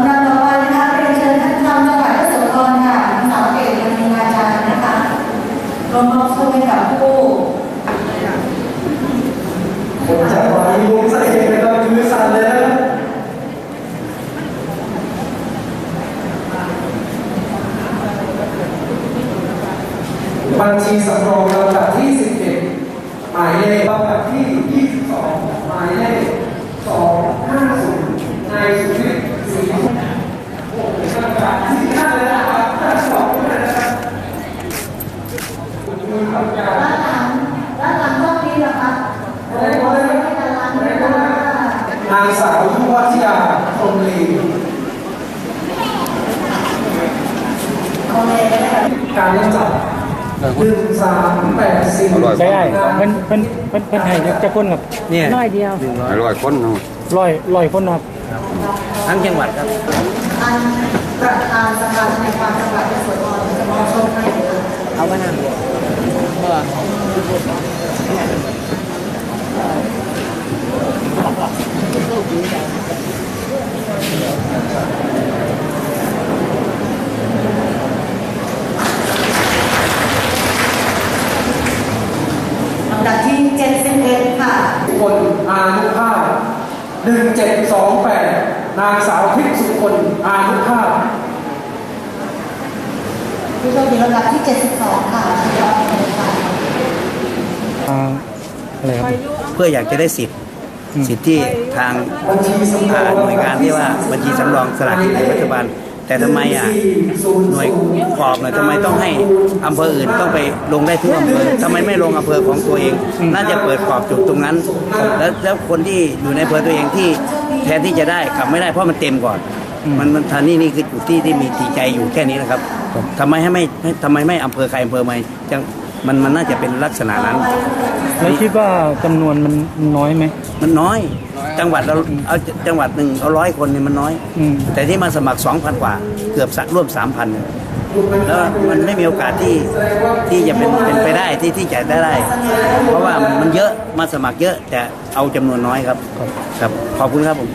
ำดับต่อไปนะคะเรียนเชิญท่านจำจังหวัดยะโสธค่ะนางสาวเกศกัญญาจารย์ะคะลงรับสู้ให้กับผู้ผมจับวางนี้ใส่เองนะคจือสั่นเลยบัญชีสำรองลำดับที่ 11 หมายเลขลำดัที่ นางสาวยุวัฒยาพรหมลีเอาเลยนะคะการเล่นจับหนึ่งสามแปดสี่ใช่เพิ่นเพิ่นเพิ่นเพิ่นให้จะคนกับเนี่ยน้อยเดียวหนึ่งร้อยร้อยคนเนาะร้อยร้อยคนเนาะทั้งจังหวัดครับท่านประธานสภาทนายความจังหวัดยโสธรจะมอบโชค 1728 นางสาวพิกสุคนอายุภาพผู้ชมดีลำดับที่ 72 ค่ะชื่อว่อ่าอะไรครับเพื่ออยากจะได้สิทธิ์สิทธิ์ที่ทางหน่วยงานที่ว่าบัญชีสำรองสลากกินแบ่งรัฐบาล แต่ทำไมอะหน่วยกรอบหน่อยทำไมต้องให้อำเภออื่นต้องไปลงได้ทุกอำเภอทำไมไม่ลงอำเภอของตัวเอง น่าจะเปิดกรอบจุดตรงนั้น แล้วแล้วคนที่อยู่ในอำเภอตัวเองที่แทนที่จะได้กลับไม่ได้เพราะมันเต็มก่อน มันมันทานนี่นี่คือจุดที่ที่มีตีใจอยู่แค่นี้นะครับทำไมให้ไม่ให้ทำไมไม่อำเภอใครอำเภอไม่จังมันมันน่าจะเป็นลักษณะนั้น แล้วคิดว่าจำนวนมันน้อยไหมมันน้อย จังหวัดเราเอาจังหวัดหนึ่งเอาร้อยคนเนี่ยมันน้อย อืมแต่ที่มาสมัคร 2,000 กว่า เกือบสักร่วม 3,000 แล้วมันไม่มีโอกาสที่ที่จะเป็นเป็นไปได้ที่ที่จะได้ได้ เพราะว่ามันเยอะมาสมัครเยอะแต่เอาจำนวนน้อยครับ ครับขอบคุณครับผม